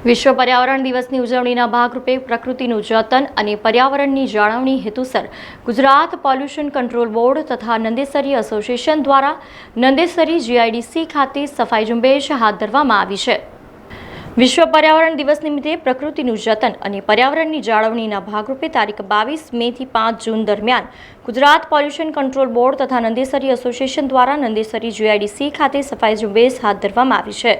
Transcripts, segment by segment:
વિશ્વ પર્યાવરણ દિવસની ઉજવણીના ભાગરૂપે પ્રકૃતિનું જતન અને પર્યાવરણની જાળવણી હેતુસર ગુજરાત પોલ્યુશન કંટ્રોલ બોર્ડ તથા નંદેસરી એસોસિએશન દ્વારા નંદેસરી જીઆઈડીસી ખાતે સફાઈ ઝુંબેશ હાથ ધરવામાં આવી છે. વિશ્વ પર્યાવરણ દિવસ નિમિત્તે પ્રકૃતિનું જતન અને પર્યાવરણની જાળવણીના ભાગરૂપે તારીખ બાવીસ મેથી પાંચ જૂન દરમિયાન ગુજરાત પોલ્યુશન કંટ્રોલ બોર્ડ તથા નંદેસરી એસોસિએશન દ્વારા નંદેસરી જીઆઈડીસી ખાતે સફાઈ ઝુંબેશ હાથ ધરવામાં આવી છે.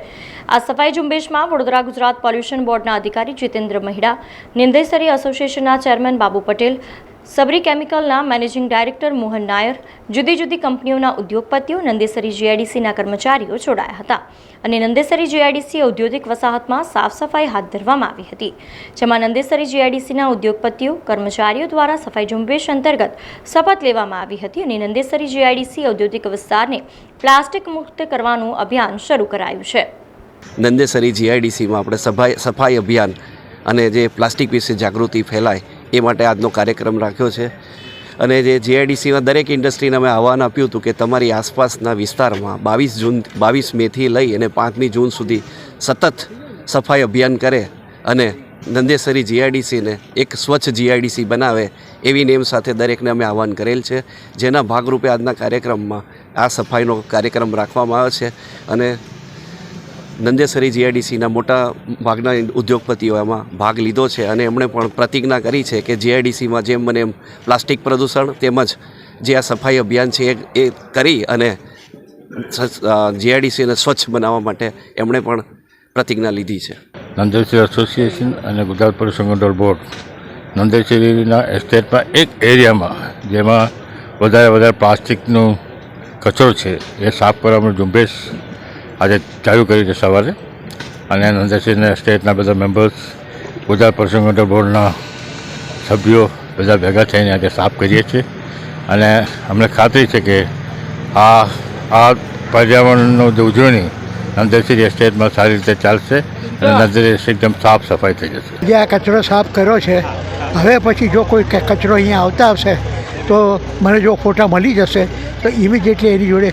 આ સફાઈ ઝુંબેશમાં વડોદરા ગુજરાત પોલ્યુશન બોર્ડના અધિકારી જીતેન્દ્ર મહિડા, નંદેસરી એસોસિએશનના ચેરમેન બાબુ પટેલ સબરી કેમિકલના મેનેજિંગ ડાયરેક્ટર મોહન નાયર, જુદી જુદી કંપનીઓના ઉદ્યોગપતિઓ નંદેસરી જીઆઈડીસીના કર્મચારીઓ જોડાયા હતા અને નંદેસરી જીઆઈડીસી ઔદ્યોગિક વસાહતમાં સાફ સફાઈ હાથ ધરવામાં આવી હતી, જેમાં નંદેસરી જીઆઈડીસીના ઉદ્યોગપતિઓ, કર્મચારીઓ દ્વારા સફાઈ ઝુંબેશ અંતર્ગત શપથ લેવામાં આવી હતી અને નંદેસરી જીઆઈડીસી ઔદ્યોગિક વિસ્તારને પ્લાસ્ટિક મુક્ત કરવાનું અભિયાન શરૂ કરાયું છે. નંદેસરી જીઆઈડીસીમાં આપણે સફાઈ સફાઈ અભિયાન અને જે પ્લાસ્ટિક વિશે જાગૃતિ ફેલાય એ માટે આજનો કાર્યક્રમ રાખ્યો છે. અને જે જીઆઈડીસીમાં દરેક ઇન્ડસ્ટ્રીને અમે આહવાન આપ્યું હતું કે તમારી આસપાસના વિસ્તારમાં બાવીસ જૂન, બાવીસ મેથી લઈ અને પાંચમી જૂન સુધી સતત સફાઈ અભિયાન કરે અને નંદેસરી જીઆઈડીસીને એક સ્વચ્છ જીઆઈડીસી બનાવે એવી નેમ સાથે દરેકને અમે આહવાન કરેલ છે. જેના ભાગરૂપે આજના કાર્યક્રમમાં આ સફાઈનો કાર્યક્રમ રાખવામાં આવે છે. અને નંદેસરી જીઆઈડીસીના મોટા ભાગના ઉદ્યોગપતિઓ એમાં ભાગ લીધો છે અને એમણે પણ પ્રતિજ્ઞા કરી છે કે જીઆઈડીસીમાં જેમ મને એમ પ્લાસ્ટિક પ્રદૂષણ તેમજ જે આ સફાઈ અભિયાન છે એ એ કરી અને જીઆઈડીસીને સ્વચ્છ બનાવવા માટે એમણે પણ પ્રતિજ્ઞા લીધી છે. નંદેશ્વરી એસોસિએશન અને ગુજરાત કંટ્રોલ બોર્ડ. નંદેશ્વરીના એસ્ટેટમાં એક એરિયામાં જેમાં વધારે વધારે પ્લાસ્ટિકનો કચરો છે, એ સાફ કરવાનું ઝુંબેશ આજે ચાલુ કરી છે સવારે. અને નંદેશ્વરીના સ્ટેટના બધા મેમ્બર્સ ગુજરાત પ્રસંગોટર બોર્ડના સભ્યો બધા ભેગા થઈને આજે સાફ કરીએ છીએ. અને અમને ખાતરી છે કે આ આ પર્યાવરણનો જે ઉજવણી નંદસિંહ એસ્ટેટમાં સારી રીતે ચાલશે અને નંદસિંહ એકદમ સાફ સફાઈ થઈ જશે. જે આ કચરો સાફ કર્યો છે, હવે પછી જો કોઈ કચરો અહીંયા આવતા હશે, તો મને જો ફોટા મળી જશે, તો ઇમિડિયેટલી એની જોડે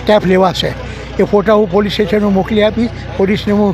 સ્ટેપ લેવાશે. એ ફોટા હું પોલીસ સ્ટેશનમાં મોકલી આપીશ પોલીસને હું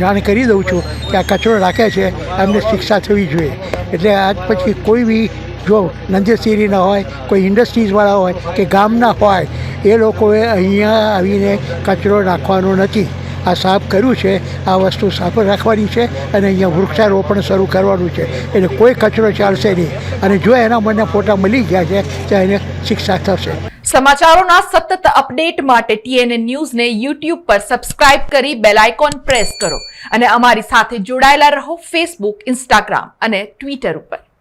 જાણ કરી દઉં છું કે આ કચરો રાખે છે એમને શિક્ષા થવી જોઈએ. એટલે આજ પછી કોઈ બી જો નંદેશીરીના હોય, કોઈ ઇન્ડસ્ટ્રીઝવાળા હોય કે ગામના હોય, એ લોકોએ અહીંયા આવીને કચરો નાખવાનો નથી. આ સાફ કર્યું છે, આ વસ્તુ સાફ રાખવાની છે અને અહીંયા વૃક્ષારોપણ શરૂ કરવાનું છે. એટલે કોઈ કચરો ચાલશે નહીં. અને જો એના મને ફોટા મળી ગયા છે તો એને શિક્ષા થશે. સમાચારોના સતત અપડેટ માટે ટીએનએ ન્યૂઝને યુટ્યુબ પર સબસ્ક્રાઇબ કરી બેલ આઇકોન પ્રેસ કરો. અને અમારી સાથે જોડાયેલા રહો ફેસબુક ઇન્સ્ટાગ્રામ અને ટ્વિટર ઉપર.